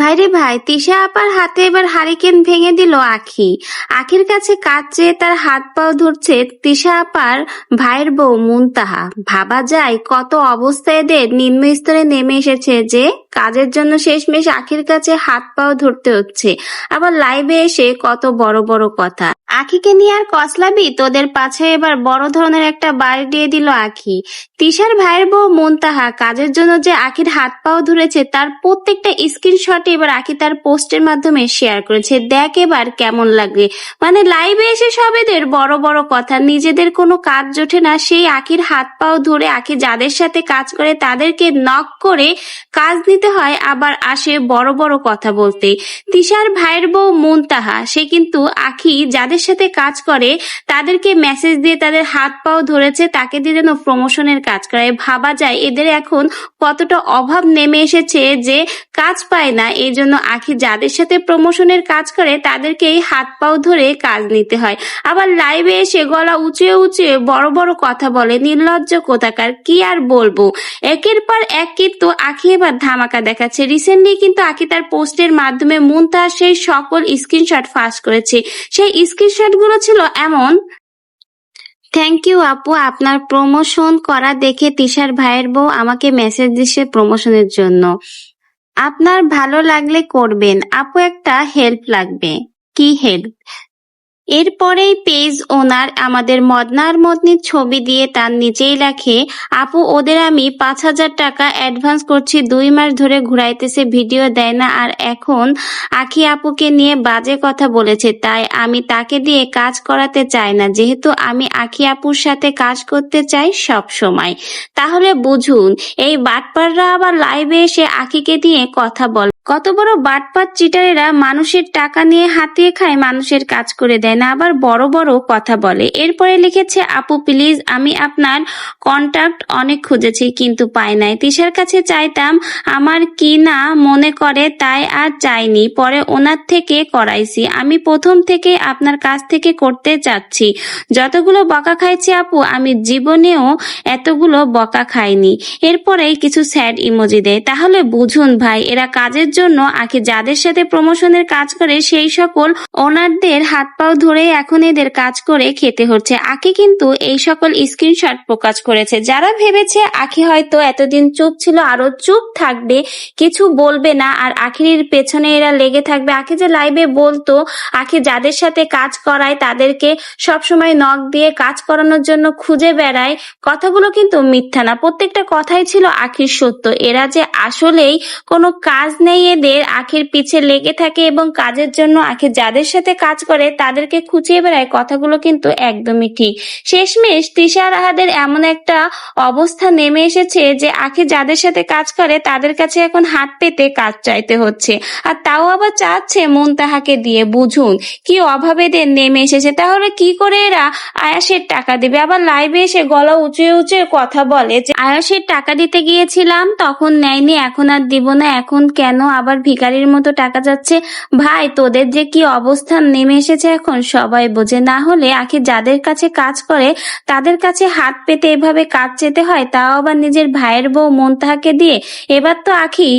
ভাইরে ভাই, তিশা আপার হাতে এবার হারিকেন ভেঙে দিল আখি। আখির কাছে কাজ তার হাত পাও ধরছে তিশা আপার ভাইয়ের বউ মুনতাহা। ভাবা যায় কত অবস্থায় এদের নিম্ন স্তরে নেমে এসেছে যে, কাজের জন্য শেষমেশ আখির কাছে হাত পাও ধরতে হচ্ছে। আবার লাইভে এসে কত বড় বড় কথা। আখিকে নিয়ে আর কসলাবি তোদের পাছে এবার বড় ধরনের একটা বাড়ি দিয়ে দিল আখি। তিশার ভাইয়ের বউ মুনতাহা কাজের জন্য যে আখির হাত পাও ধরেছে, তার প্রত্যেকটা স্ক্রিনশট এবার আখি তার পোস্টের মাধ্যমে শেয়ার করেছে। দেখ এবার কেমন লাগে মানে লাইভে এসে সবেদের বড় বড় কথা, নিজেদের কোনো কাজ জোটে না। সেই আখির হাত পাও ধরে আখি যাদের সাথে কাজ করে, তাদেরকে নক করে কাজ নিতে হয়, আবার আসে বড় বড় কথা বলতে। তিশার ভাইয়ের বউ মুনতাহা, সে কিন্তু আখি যাদের সাথে কাজ করে, তাদেরকে মেসেজ দিয়ে তাদের হাত পাও ধরেছে, তাকে দিয়ে যেন প্রমোশনের কাজ করায় ভাবা যায়, এদের এখন কতটা অভাব নেমে এসেছে যে কাজ পায় না। এই জন্য আখি যাদের সাথে প্রমোশনের কাজ করে, তাদেরকেই হাত পাও ধরে কাজ নিতে হয়। আবার লাইভে এসে গলা উঁচিয়ে উঁচিয়ে বড় বড় কথা বলে, নির্লজ্জ কোথাকার, কি আর বলব? একের পর এক কিন্তু আখি এবার ধামাকা দেখাচ্ছে। রিসেন্টলি কিন্তু আখি তার পোস্টের মাধ্যমে মুনতাহা সেই সকল স্ক্রিনশট ফাঁস করেছে। সেই স্ক্রিনশট গুলো ছিল এমন। থ্যাংক ইউ আপু। আপনার প্রমোশন করা দেখে তিশার ভাইয়ের বউ আমাকে মেসেজ দিছে প্রমোশনের জন্য। আপনার ভালো লাগলে করবেন। আপু একটা হেল্প লাগবে। কি হেল্প এরপরেই পেজ ওনার আমাদের মদনার মদনির ছবি দিয়ে তার নিচেই লেখে, আপু, ওদের আমি পাঁচ হাজার টাকা অ্যাডভান্স করছি, দুই মাস ধরে ঘুরাইতেছে ভিডিও দেয় না, আর এখন আখি আপুকে নিয়ে বাজে কথা বলেছে, তাই আমি তাকে দিয়ে কাজ করাতে চাই না, যেহেতু আমি আখি আপুর সাথে কাজ করতে চাই সব সময়। তাহলে বুঝুন, এই বাটপাররা আবার লাইভে এসে আখিকে দিয়ে কথা বলে কত বড় বাটপাত চিটারেরা মানুষের টাকা নিয়ে হাতিয়ে খায় মানুষের কাজ করে দেয় না, আবার বড় বড় কথা বলে। এরপরে লিখেছে, আপু, প্লিজ, আমি আপনার কন্টাক্ট অনেক খুঁজেছি, কিন্তু পাই নাই। তিশার কাছে চাইতাম, আমার কি না মনে করে তাই আর চাইনি পরে ওনার থেকে করাইছি। আমি প্রথম থেকে আপনার কাছ থেকে করতে চাচ্ছি। যতগুলো বকা খাইছি, আপু, আমি জীবনেও এতগুলো বকা খাইনি। এরপরেই কিছু স্যাড ইমোজি দেয়। তাহলে বুঝুন ভাই, এরা কাজের জন্য আখি যাদের সাথে প্রমোশনের কাজ করে, সেই সকল ওনারদের হাত পাও ধরে এখন এদের কাজ করে খেতে হচ্ছে। আখি কিন্তু এই সকল স্ক্রিনশট প্রকাশ করেছে। যারা ভেবেছে আখি হয়তো এতদিন চুপ ছিল, আরও চুপ থাকবে, কিছু বলবে না, আর আখির পেছনে এরা লেগে থাকবে। আখি যে লাইভে বলতো, আখি যাদের সাথে কাজ করায়, তাদেরকে সবসময় নখ দিয়ে কাজ করানোর জন্য খুঁজে বেড়ায়। কথাগুলো কিন্তু মিথ্যা না। প্রত্যেকটা কথাই ছিল আখির সত্য। এরা যে আসলেই কোনো কাজ নেই এদের আখের পিছে লেগে থাকে এবং কাজের জন্য আখি যাদের সাথে কাজ করে তাদেরকে খুঁচিয়ে বেড়ায় কথাগুলো কিন্তু একদমই ঠিক। শেষমেশ তিশা রাহাদের এমন একটা অবস্থা নেমে এসেছে যে আখি যাদের সাথে কাজ করে তাদের কাছে এখন হাত পেতে কাজ চাইতে হচ্ছে। আর তাও আবার চাচ্ছে মন তাহাকে দিয়ে বুঝুন। কি অভাবে এদের নেমে এসেছে। তাহলে কি করে এরা আয়াসের টাকা দেবে? আবার লাইভে এসে গলা উঁচুয়ে উঁচুয়ে কথা বলে যে, আয়াসের টাকা দিতে গিয়েছিলাম, তখন নেয়নি, এখন আর দিব না, এখন কেন আবার ভিখারির মতো টাকা যাচ্ছে। ভাই, তোদের যে কি অবস্থান নেমে এসেছে এখন। সবাই বোঝে। না হলে আখি যাদের কাছে কাজ করে, তাদের কাছে হাত পেতে এভাবে কাজ চেতে হয়, তাও আবার নিজের ভাইয়ের বউ মন তাহাকে দিয়ে। এবার তো আখি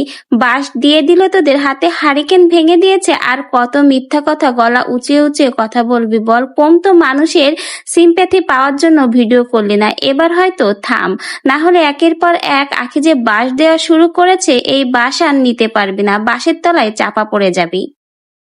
বাঁশ দিয়ে দিল তোদের, হাতে হারিকেন ভেঙে দিয়েছে। আর কত মিথ্যা কথা, গলা উঁচিয়ে উঁচিয়ে কথা বলবি বল? কম তো মানুষের সিম্প্যাথি পাওয়ার জন্য ভিডিও করলি না। এবার হয়তো থাম। না হলে একের পর এক আখি যে বাঁশ দেওয়া শুরু করেছে, এই বাস আর নিতে পারবি না বাঁশের তলায় চাপা পড়ে যাবি।